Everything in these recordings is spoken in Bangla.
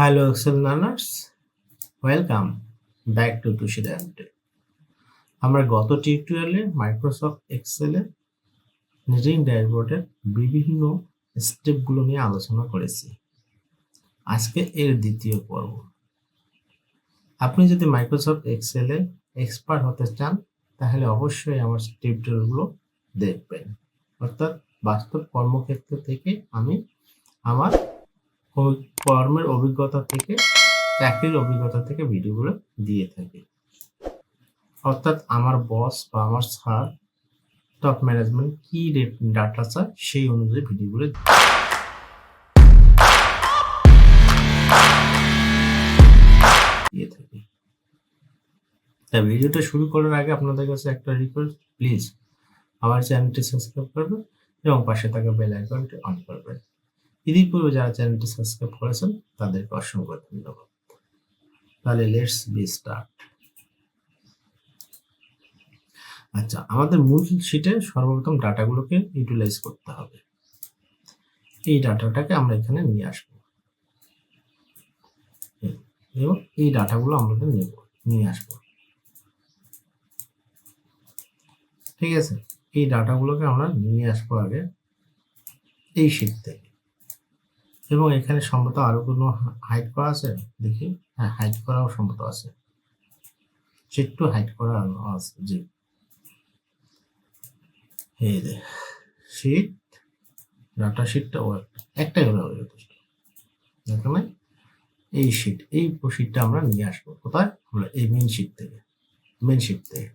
Excel learners. Welcome back to Tushida MT. আমরা গত টিউটোরিয়ালে মাইক্রোসফট এক্সেলে নিটিং ড্যাশবোর্ডের বিভিন্ন স্টেপগুলো নিয়ে আলোচনা করেছি আজকে এর দ্বিতীয় পর্ব আপনি যদি মাইক্রোসফট এক্সেলে এক্সপার্ট হতে চান, তাহলে অবশ্যই আমার টিউটোরিয়ালগুলো দেখবেন অর্থাৎ বাস্তব কর্মক্ষেত্র থেকে আমি আমার কর্মের অভিজ্ঞতা থেকে, চাকরির অভিজ্ঞতা থেকে ভিডিওগুলো দিয়ে থাকি। অর্থাৎ আমার বস বা আমার স্যার টপ ম্যানেজমেন্ট কি ডাটা চায় সেই অনুযায়ী ভিডিওগুলো দিয়ে থাকি। তা ভিডিওটা শুরু করার আগে আপনাদের কাছে একটা রিকোয়েস্ট প্লিজ আমার চ্যানেলটি সাবস্ক্রাইব করবেন এবং পাশে থাকা বেল আইকনটি অন করবেন। ইতিপূর্বে যারা চ্যানেলটি সাবস্ক্রাইব করেছেন, তাদেরকে অসংখ্য ধন্যবাদ। তাহলে লেটস বি স্টার্ট আচ্ছা আমাদের মূল শিটে সর্বপ্রথম ডাটাগুলোকে ইউটিলাইজ করতে হবে। এই ডাটাটাকে আমরা এখানে নিয়ে আসব। এবং এই ডাটাগুলো আমাদের নেব নিয়ে আসব। ঠিক আছে? এই ডাটাগুলোকে আমরা নিয়ে আসব আগে এই শিট থেকে। এবং এখানে সম্ভবত আরও কোনো হাইড করা আছে? দেখি। হ্যাঁ হাইড করাও সম্ভবত আছে। একটু হাইট করা আছে, জি। এই যে শিট ডাটা শিটটা ও একটাই হলে হবে যথেষ্ট এখানে এই শিট এই শিটটা আমরা নিয়ে আসব। কোথায়? আমরা এই মেন শিট থেকে মেন শিট থেকে।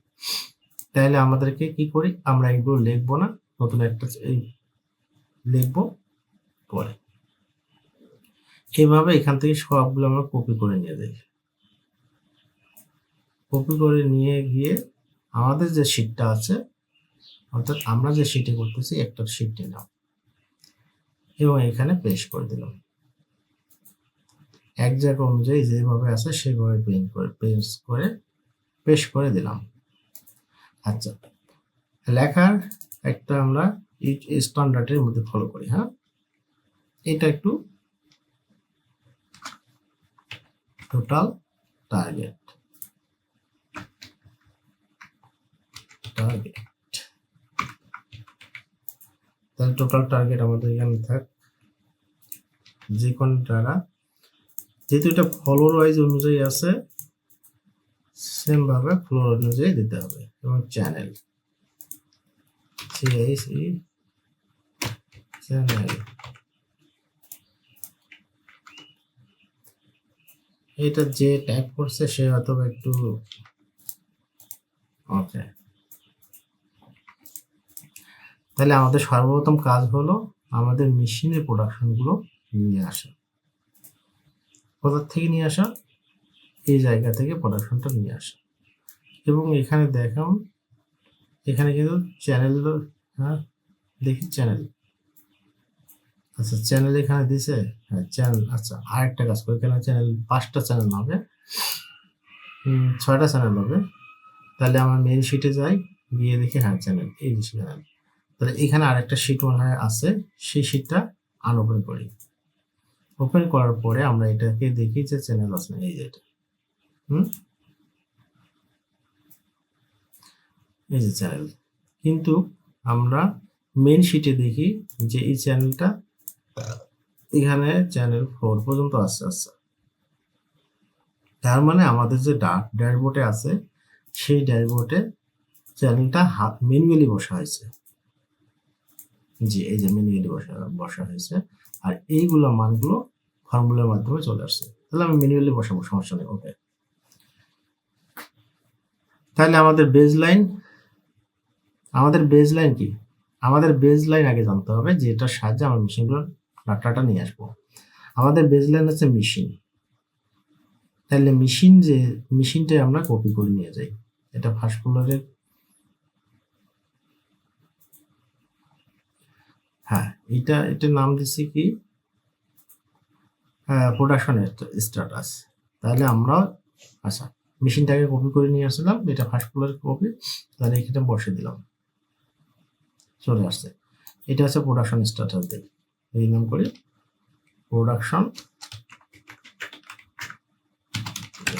তাহলে আমাদেরকে কি করি? আমরা এগুলো লিখব না, নতুন একটা এই লিখব, পরে। এভাবে এখান থেকে সবগুলো আমরা কপি করে নিয়ে যাই। কপি করে নিয়ে গিয়ে আমাদের যে শিটটা আছে, অর্থাৎ আমরা যে শিটে করতেছি, একটা শিট নিলাম এবং এখানে পেশ করে দিলাম। এক জায়গা অনুযায়ী যেভাবে আছে, সেভাবে পেন করে পেস করে পেশ করে দিলাম। আচ্ছা লেখার একটা আমরা স্ট্যান্ডার্ডের মধ্যে ফলো করি হ্যাঁ? এটা একটু টোটাল টার্গেট। টার্গেট। তাহলে টোটাল টার্গেট আমাদের এখানে থাক। যে কোন দ্বারা যেহেতু এটা ফলোর ওয়াইজ অনুযায়ী আছে সেম ভাবে ফ্লোর অনুযায়ী দিতে হবে এবং চ্যানেল সিআইসি চ্যানেল এটা যে টাইপ করছে, সে হয়তো একটু ওকে তাহলে আমাদের সর্বপ্রথম কাজ হলো আমাদের মেশিনের প্রোডাকশনগুলো নিয়ে আসা। কোথা থেকে নিয়ে আসা? এই জায়গা থেকে প্রোডাকশনটা নিয়ে আসা। এবং এখানে দেখাম, এখানে কিন্তু চ্যানেল হ্যাঁ দেখি চ্যানেল আচ্ছা চ্যানেল এখানে দিছে? হ্যাঁ চ্যানেল আচ্ছা আরেকটা কাজ করে। এখানে চ্যানেল পাঁচটা চ্যানেল হবে? ছয়টা চ্যানেল হবে। তাহলে আমার মেন শিটে যাই, গিয়ে দেখি হ্যাঁ চ্যানেল এই যে চ্যানেল তাহলে এখানে আরেকটা শিট মনে হয় আছে। সেই শিটটা আনওপেন করি। ওপেন করার পরে আমরা এটাকে দেখি যে চ্যানেল আছে এই যে এটা। হুম? এই যে চ্যানেল কিন্তু আমরা মেন শিটে দেখি যে এই চ্যানেলটা এখানে চ্যানেল ফোর পর্যন্ত আসছে আচ্ছা। তার মানে আমাদের যে ডাক ড্যাশবোর্ডে আছে, সেই ড্যাশবোর্ডে চ্যানেলটা হাত ম্যানুয়ালি বসা হয়েছে। জি, এই যে ম্যানুয়ালি বসা বসা হয়েছে। আর এইগুলো মানগুলো ফর্মুলার মাধ্যমে চলে আসছে। তাহলে আমি ম্যানুয়ালি বসাবো, সমস্যা নেই ওকে তাহলে আমাদের বেজ লাইন আমাদের বেজ লাইন কি? আমাদের বেজ লাইন আগে জানতে হবে যে এটার সাহায্যে আমার মেশিনগুলো ডাটাটা নিয়ে আসব। আমাদের বেজ লাইন হচ্ছে মেশিন তাহলে মেশিন যে মেশিনটাই আমরা কপি করে নিয়ে যাই। এটা ফার্স্ট ফ্লোরের হ্যাঁ এটা, এটার নাম দিচ্ছি কি? প্রোডাকশনের স্ট্যাটাস তাহলে আমরা আচ্ছা মেশিনটাকে কপি করে নিয়ে আসলাম, এটা ফার্স্ট ফ্লোরের কপি তাহলে এখানে বসে দিলাম। চলে আসছে। এটা হচ্ছে প্রোডাকশন স্ট্যাটাস দিই এই নাম করি প্রোডাকশন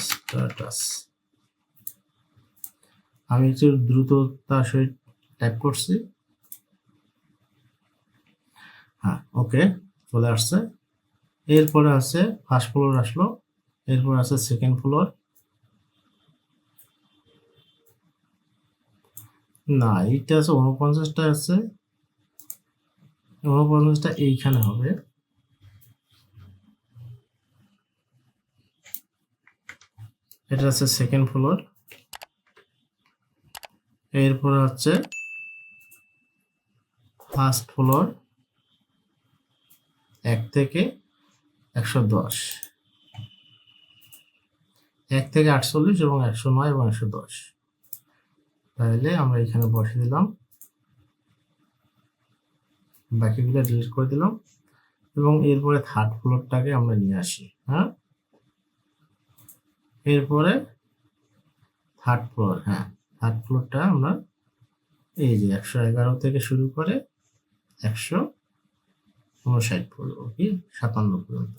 স্ট্যাটাস আমি একটু দ্রুততার সহিত টাইপ করছি। হ্যাঁ ওকে চলে আসছে। এরপরে আছে ফার্স্ট ফ্লোর আসলো, এরপর আছে সেকেন্ড ফ্লোর না, এইটা আছে উনপঞ্চাশটা আছে। উনপঞ্চাশটা এইখানে হবে। এটা আছে সেকেন্ড ফ্লোর এরপরে হচ্ছে ফার্স্ট ফ্লোর এক থেকে একশো দশ। এক থেকে আটচল্লিশ এবং একশো নয় এবং একশো দশ। তাহলে আমরা এখানে বসে দিলাম। বাকিগুলো ডিলিট করে দিলাম এবং এরপরে থার্ড ফ্লোরটাকে আমরা নিয়ে আসি হ্যাঁ? এরপরে থার্ড ফ্লোর হ্যাঁ থার্ড ফ্লোরটা আমরা এই যে একশো এগারো থেকে শুরু করে একশো উনষাট পর্যন্ত, কি? সাতান্ন পর্যন্ত।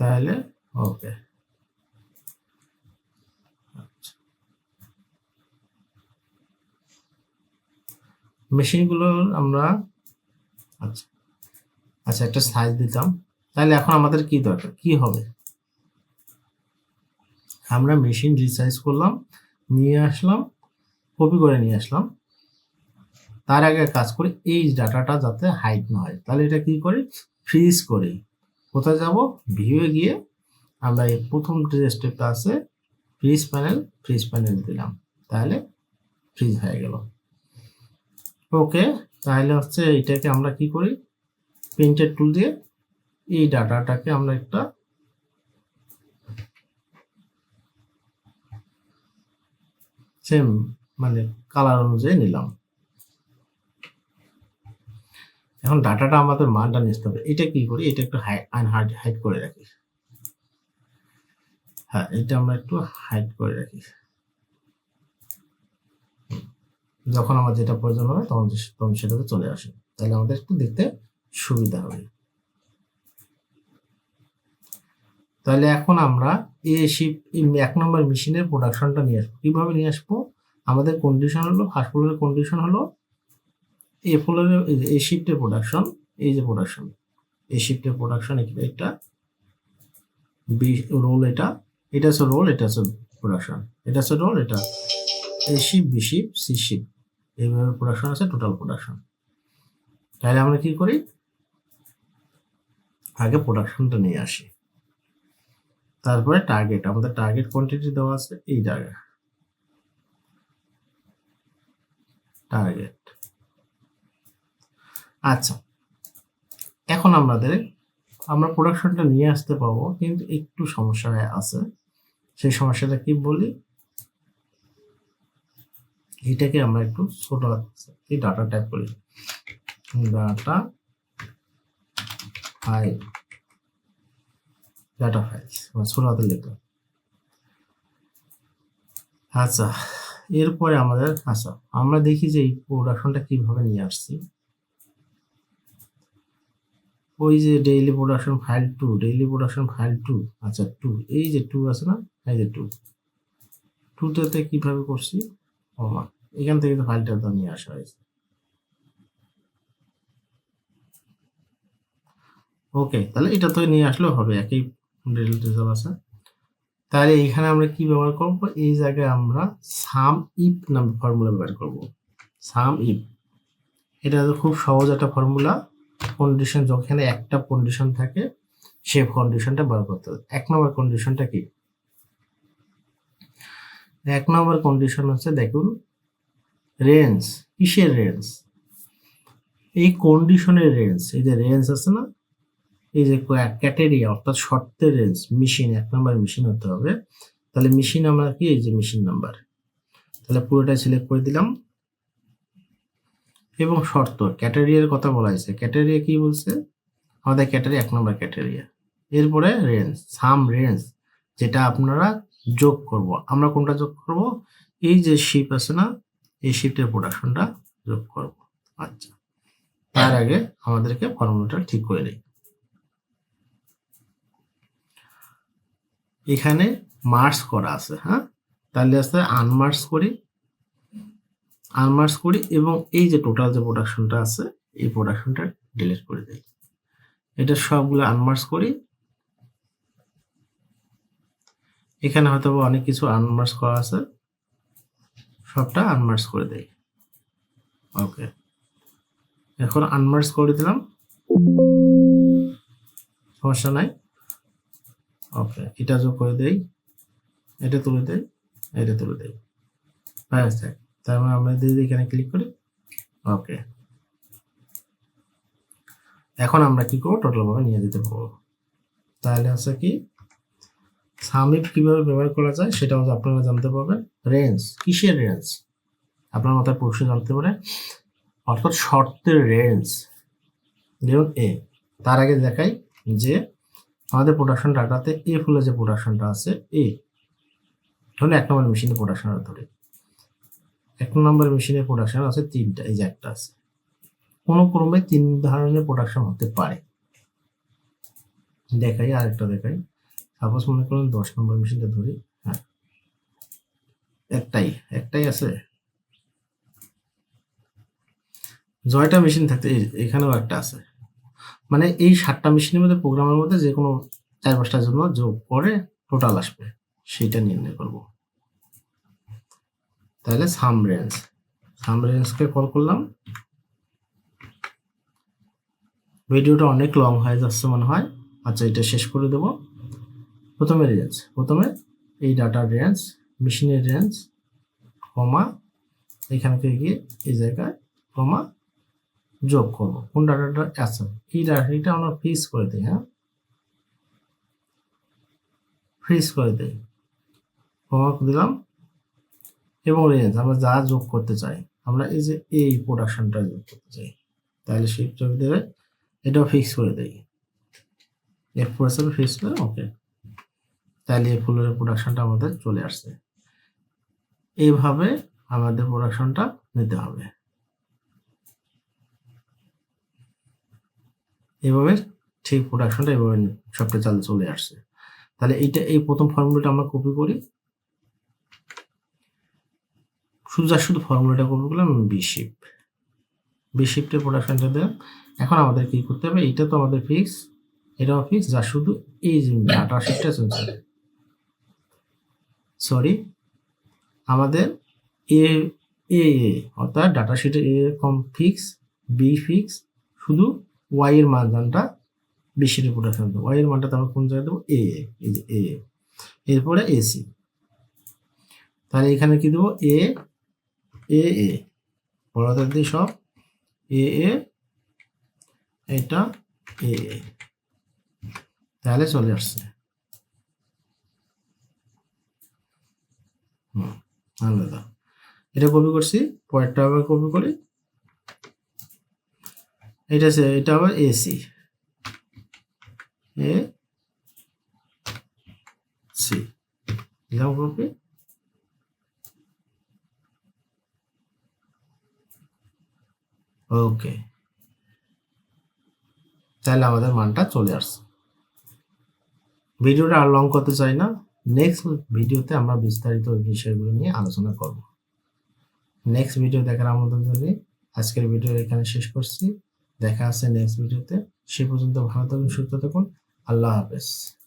তাহলে ওকে মেশিনগুলোর আমরা আচ্ছা আচ্ছা একটা সাইজ দিতাম। তাহলে এখন আমাদের কি দরকার? কি হবে? আমরা মেশিন রিসাইজ করলাম, নিয়ে আসলাম কপি করে নিয়ে আসলাম। তার আগে কাজ করি, এই ডাটাটা যাতে হাইড না হয়। তাহলে এটা কি করি? ফ্রিজ করি। কোথায় যাব? ভিউয়ে গিয়ে আমরা এই প্রথম যে স্টেপটা আছে ফ্রিজ প্যানেল ফ্রিজ প্যানেল দিলাম। তাহলে ফ্রিজ হয়ে গেল। ওকে, তাহলে হচ্ছে এইটাকে আমরা কি করি? প্রিন্টেড টুল দিয়ে এই ডাটাটাকে আমরা একটা সেম মানে কালার অনুযায়ী নিলাম। এখন ডাটাটা আমাদের মানটা নিতে হবে। এটা কি করি? এটা একটু হাইড হাইড করে রাখি। হ্যাঁ এটা আমরা একটু হাইড করে রাখি। যখন আমার যেটা প্রয়োজন হবে, তখন তখন সেটাতে চলে আসে। তাহলে আমাদের একটু দেখতে সুবিধা হবে। তাহলে এখন আমরা শিপ এক নম্বর মেশিনের প্রোডাকশনটা নিয়ে আসব। কীভাবে নিয়ে আসব? আমাদের কন্ডিশন হলো ফার্স্ট ফ্লোরের কন্ডিশন হলো, এ ফ্লোরের এ শিফটের প্রোডাকশন এই যে প্রোডাকশন এ শিফটের প্রোডাকশন এটা বি রোল এটা এটা হচ্ছে রোল এটা হচ্ছে প্রোডাকশন এটা হচ্ছে রোল এটা A shift B shift C shift এইভাবে প্রোডাকশন আছে টোটাল প্রোডাকশন তাহলে আমরা কি করি? আগে প্রোডাকশনটা নিয়ে আসি। তারপরে টার্গেট আমাদের টার্গেট কোয়ান্টিটি দেওয়া আছে এই জায়গায়। টার্গেট আচ্ছা এখন আমাদের, আমরা প্রোডাকশনটা নিয়ে আসতে পারব, কিন্তু একটু সমস্যা আছে। সেই সমস্যাটা কি বলি? এটাকে আমরা একটু ছোট এই ডাটা টাইপ করি ডাটা ফাইল ডাটা ফাইলস ছোট হাতে লিখলাম। আচ্ছা এরপরে আমাদের আচ্ছা আমরা দেখি যে এই প্রোডাকশনটা কীভাবে নিয়ে আসছি। ওই যে daily production file two daily production file two আচ্ছা টু এই যে টু আছে না, এই যে টু টুটাতে কীভাবে করছি? ও এখান থেকে ফাইলটা তো নিয়ে আসা হয়েছে। ওকে তাহলে এটা তো নিয়ে আসলেও হবে, একই রেজাল্ট আছে। তাহলে এখানে আমরা কি ব্যবহার করব? এই জায়গায় আমরা সাম ইপ নামে ফর্মুলা ব্যবহার করব। সাম ইপ এটা খুব সহজ একটা ফর্মুলা কন্ডিশন যখন একটা কন্ডিশন থাকে সে কন্ডিশনটা বার করতে হবে। এক নম্বর কন্ডিশনটা কি? এক নম্বর কন্ডিশন হচ্ছে, দেখুন রেঞ্জ, কিসের রেঞ্জ? এই কন্ডিশনের রেঞ্জ, এই যে রেঞ্জ আছে না, এই যে ক্যাটেরিয়া অর্থাৎ শর্তের রেঞ্জ মেশিন এক নম্বর মেশিন হতে হবে। তাহলে মেশিন আমরা কি? এই যে মেশিন নাম্বার তাহলে পুরোটা সিলেক্ট করে দিলাম। এবং শর্ত ক্যাটেরিয়ার কথা বলা হয়েছে। ক্যাটেরিয়া কি বলছে? আমাদের ক্যাটারি এক নম্বর ক্যাটেরিয়া এরপরে রেঞ্জ সাম রেঞ্জ, যেটা আপনারা যোগ করব। আমরা কোনটা যোগ করব? এই যে শিপ আছে না এই শিফটের প্রোডাকশনটা যোগ করব। আচ্ছা। হ্যাঁ। তার আগে আমাদেরকে ফর্মুলাটা ঠিক করে নিই। এখানে মার্স করা আছে হ্যাঁ? তাহলে আসলে আনমার্স করি। আনমার্স করি এবং এই যে টোটাল যে প্রোডাকশনটা আছে এই প্রোডাকশনটা ডিলিট করে দিই। এটা সবগুলো আনমার্স করি। এখানে হয়তো অনেক কিছু আনমার্স করা আছে। সবটা আনমার্কস করে দেই। ওকে এখন আনমার্স করে দিলাম। সমস্যা নাই। ওকে এটা যোগ করে দেই। এটা তুলে দেই, এটা তুলে দেই। ব্যাস, দেখ। তার মানে আমরা দিয়ে এখানে ক্লিক করি ওকে এখন আমরা কি করব? টোটাল ভাবে নিয়ে দিতে পারব। তাহলে আছে কি সামিপ কীভাবে ব্যবহার করা যায় সেটাও আপনারা জানতে পারবেন। রেঞ্জ কিসের রেঞ্জ আপনার মাথায় প্রশ্ন জানতে পারে। অর্থাৎ শর্তের রেঞ্জ যেমন এ তার আগে দেখাই যে আমাদের প্রোডাকশন ডাটাতে এ ফুলে যে প্রোডাকশনটা আছে এ ধরুন এক নম্বর মেশিনে প্রোডাকশনটা ধরে। এক নম্বর মেশিনে প্রোডাকশন আছে তিনটা, এই যে একটা আছে। কোনো ক্রমে তিন ধরনের প্রোডাকশন হতে পারে। দেখাই, আরেকটা দেখাই। সাপোজ মনে করুন দশ নম্বর মেশিনটা ধরি হ্যাঁ। একটাই একটাই আছে। জয়টা মেশিন থাকতে এখানেও একটা আছে। মানে এই সাতটা মেশিনের মধ্যে প্রোগ্রামের মধ্যে যে কোনো চার পাঁচটার জন্য যোগ করে টোটাল আসবে। সেটা নির্ণয় করব। তাহলে সাম রেঞ্জ সাম রেঞ্জকে কল করলাম। ভিডিওটা অনেক লং হয়ে যাচ্ছে মনে হয়। আচ্ছা এটা শেষ করে দেব। প্রথমে রেঞ্জ প্রথমে এই ডাটার রেঞ্জ মেশিনের রেঞ্জ কমা এখান থেকে গিয়ে এই জায়গায় কমা যোগ করব। কোন ডাটাটা আছে? এই ডাটা এটা আমরা ফ্রিজ করে দিই হ্যাঁ? ফ্রিজ করে দিই। কমা দিলাম। এবং রেঞ্জ আমরা যা যোগ করতে চাই, আমরা এই যে এই প্রোডাকশনটা যোগ করতে চাই, তাহলে যোগ দেবে, এটাও ফিক্স করে দেই। এর ফোর ফিক্স করে ওকে তাহলে এই ফুলের প্রোডাকশনটা আমাদের চলে আসছে। এইভাবে আমাদের প্রোডাকশনটা নিতে হবে। এভাবে ঠিক প্রোডাকশনটা এভাবে সবটা চালে চলে আসছে। তাহলে এইটা, এই প্রথম ফর্মুলাটা আমরা কপি করি। শুধু যা শুধু ফর্মুলাটা কপি করলাম বি শিপ বি শিফটের প্রোডাকশনটা দেয় এখন আমাদের কি করতে হবে? এটা তো আমাদের ফিক্স এটাও ফিক্স যা শুধু এই যে ডাটা শিটটা চলছে সরি, আমাদের এ এ অর্থাৎ ডাটা শিটে এ কম ফিক্স বি ফিক্স শুধু ওয়াই এর মানটা বেশি প্রোডাকশন দেবো ওয়াই এর মানটা আমরা কোন জায়গায় দেবো? এ এই যে এ এরপরে এসি তাহলে এখানে কি দেবো? এ এ এ বড়দের দিয়ে সব এ এ এটা এ তাহলে চলে আসছে। আলাদা। এটা কপি করছি, পরেরটা আবার কপি করি। এটা আছে, এটা আবার এসি এ সি দিলাম কপি ওকে তাহলে আমাদের মানটা চলে আসছে। ভিডিওটা আর লং করতে চাই না। নেক্সট ভিডিওতে আমরা বিস্তারিত বিষয়গুলো নিয়ে আলোচনা করব। নেক্সট ভিডিও দেখার আমাদের জন্য আজকের ভিডিও এখানে শেষ করছি। দেখা আছে নেক্সট ভিডিওতে সে পর্যন্ত ভালো থাকুন, সুস্থ থাকুন। আল্লাহ হাফেজ।